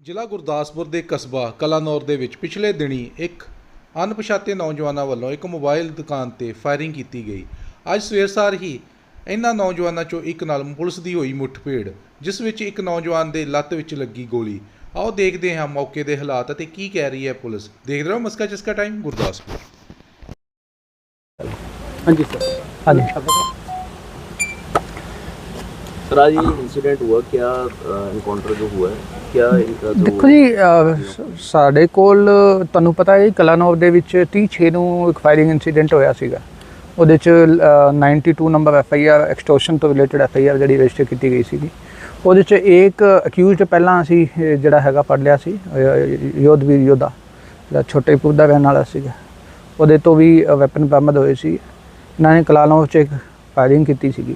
ਜ਼ਿਲ੍ਹਾ ਗੁਰਦਾਸਪੁਰ ਦੇ ਕਸਬਾ ਕਲਾਨੌਰ ਦੇ ਵਿੱਚ ਪਿਛਲੇ ਦਿਨੀ ਇੱਕ ਅਣਪਛਾਤੇ ਨੌਜਵਾਨਾਂ ਵੱਲੋਂ ਇੱਕ ਮੋਬਾਈਲ ਦੁਕਾਨ ਤੇ ਫਾਇਰਿੰਗ ਕੀਤੀ ਗਈ ਅੱਜ ਸਵੇਰ ਸਾਰ ਹੀ ਇਹਨਾਂ ਨੌਜਵਾਨਾਂ ਚੋਂ ਇੱਕ ਨਾਲ ਪੁਲਿਸ ਦੀ ਹੋਈ ਮੁੱਠਭੇੜ ਜਿਸ ਵਿੱਚ ਇੱਕ ਨੌਜਵਾਨ ਦੇ ਲੱਤ ਵਿੱਚ ਲੱਗੀ ਗੋਲੀ ਆਓ ਦੇਖਦੇ ਹਾਂ ਮੌਕੇ ਦੇ ਹਾਲਾਤ ਅਤੇ ਕੀ ਕਹਿ ਰਹੀ ਹੈ ਪੁਲਿਸ ਦੇਖਦੇ ਰਹੋ ਮਸਕਾ ਚਸਕਾ ਟਾਈਮ ਗੁਰਦਾਸਪੁਰ हाँ जी सर हाँ जी सर आज ये इंसिडेंट हुआ क्या इनकाउंटर जो हुआ है ਦੇਖੋ ਜੀ ਸਾਡੇ ਕੋਲ ਤੁਹਾਨੂੰ ਪਤਾ ਹੈ ਕਲਾਨੌਰ ਦੇ ਵਿੱਚ 36 ਨੂੰ ਇੱਕ ਫਾਇਰਿੰਗ ਇਨਸੀਡੈਂਟ ਹੋਇਆ ਸੀਗਾ। ਉਹਦੇ ਚ ਅਹ, 92 number F I R extortion ਤੋਂ ਰਿਲੇਟਡ ਐਫ ਆਈ ਆਰ ਜਿਹੜੀ ਰਜਿਸਟਰ ਕੀਤੀ ਗਈ ਸੀਗੀ। ਉਹਦੇ ਚ ਇੱਕ ਅਕਿਊਜ਼ਡ ਪਹਿਲਾਂ ਅਸੀਂ ਜਿਹੜਾ ਹੈਗਾ ਪੜ ਲਿਆ ਸੀ ਯੋਧਵੀਰ ਯੋਧਾ ਜਿਹੜਾ ਛੋਟੇਪੁਰ ਦਾ ਰਹਿਣ ਵਾਲਾ ਸੀਗਾ। ਉਹਦੇ ਤੋਂ ਵੀ ਵੈਪਨ ਬਰਾਮਦ ਹੋਏ ਸੀ। ਇਹਨਾਂ ਨੇ ਕਲਾਨੌਰ ਚ ਇੱਕ ਫਾਇਰਿੰਗ ਕੀਤੀ ਸੀਗੀ।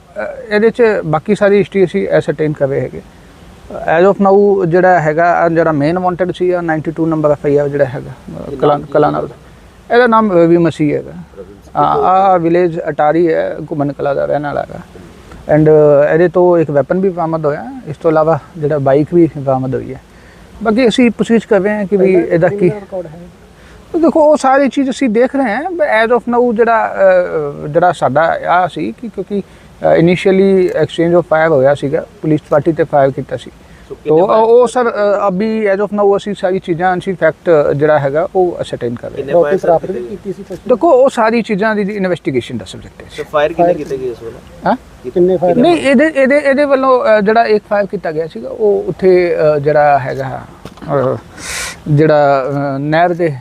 ਇਹਦੇ ਚ ਬਾਕੀ ਸਾਰੀ ਹਿਸਟਰੀ ਅਸੀਂ ਐਸਰਟੇਨ ਕਰ ਰਹੇ ਹੈਗੇ। ਐਜ਼ ਆਫ ਨਾਊ ਜਿਹੜਾ ਹੈਗਾ ਜਿਹੜਾ ਮੇਨ ਵਾਂਟਡ ਸੀ ਆ 92 ਨੰਬਰ ਐਫ ਆਈ ਆਰ ਜਿਹੜਾ ਹੈਗਾ ਕਲਾ ਕਲਾਨੌਰ ਦਾ ਇਹਦਾ ਨਾਮ ਰਵੀ ਮਸੀਹ ਹੈਗਾ। ਆ ਆ ਵਿਲੇਜ ਅਟਾਰੀ ਹੈ ਘੁਮਨ ਕਲਾ ਦਾ ਰਹਿਣ ਵਾਲਾ ਹੈਗਾ। ਐਂਡ ਇਹਦੇ ਤੋਂ ਇੱਕ ਵੈਪਨ ਵੀ ਬਰਾਮਦ ਹੋਇਆ। ਇਸ ਤੋਂ ਇਲਾਵਾ ਜਿਹੜਾ ਬਾਈਕ ਵੀ ਬਰਾਮਦ ਹੋਈ ਹੈ। ਬਾਕੀ ਅਸੀਂ ਪੁੱਛਗਿੱਛ ਕਰ ਰਹੇ ਹਾਂ ਕਿ ਵੀ ਇਹਦਾ ਕੀ ਦੇਖੋ ਉਹ ਸਾਰੀ ਚੀਜ਼ ਅਸੀਂ ਦੇਖ ਰਹੇ ਹਾਂ ਐਜ਼ ਆਫ ਨਾਊ ਜਿਹੜਾ ਜਿਹੜਾ ਸਾਡਾ ਆ ਸੀ ਕਿ ਕਿਉਂਕਿ ਇਨੀਸ਼ੀਅਲੀ ਐਕਸਚੇਂਜ ਆਫ ਫਾਇਰ ਹੋਇਆ ਸੀਗਾ ਪੁਲਿਸ ਪਾਰਟੀ ਤੇ ਫਾਇਰ ਕੀਤਾ ਸੀ। ਤੋ ਉਹ ਸਰ ਅਭੀ ਐਜ ਆਫ ਨਾਓ ਅਸੀਂ ਸਾਰੀ ਚੀਜ਼ਾਂ ਅਸੀਂ ਫੈਕਟ ਜਿਹੜਾ ਹੈਗਾ ਉਹ ਅਸਰਟੇਨ ਕਰ ਰਹੇ ਹਾਂ। ਪ੍ਰਾਪਤ ਕੀਤੀ ਸੀ ਦੇਖੋ ਉਹ ਸਾਰੀ ਚੀਜ਼ਾਂ ਦੀ ਇਨਵੈਸਟੀਗੇਸ਼ਨ ਦਾ ਸਬਜੈਕਟ ਹੈ। ਸੋ ਫਾਇਰ ਕਿੰਨੇ ਕੀਤੇ ਗਏ ਇਸ ਹਾਂ? ਕਿੰਨੇ ਫਾਇਰ ਨਹੀਂ ਇਹਦੇ ਇਹਦੇ ਇਹਦੇ ਵੱਲੋਂ ਜਿਹੜਾ ਇੱਕ ਫਾਇਰ ਕੀਤਾ ਗਿਆ ਸੀਗਾ ਉਹ ਉੱਥੇ ਜਿਹੜਾ ਹੈਗਾ ਜਿਹੜਾ ਨਹਿਰ ਦੇ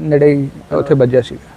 ਨੇੜੇ ਉੱਥੇ ਵੱਜਿਆ ਸੀਗਾ।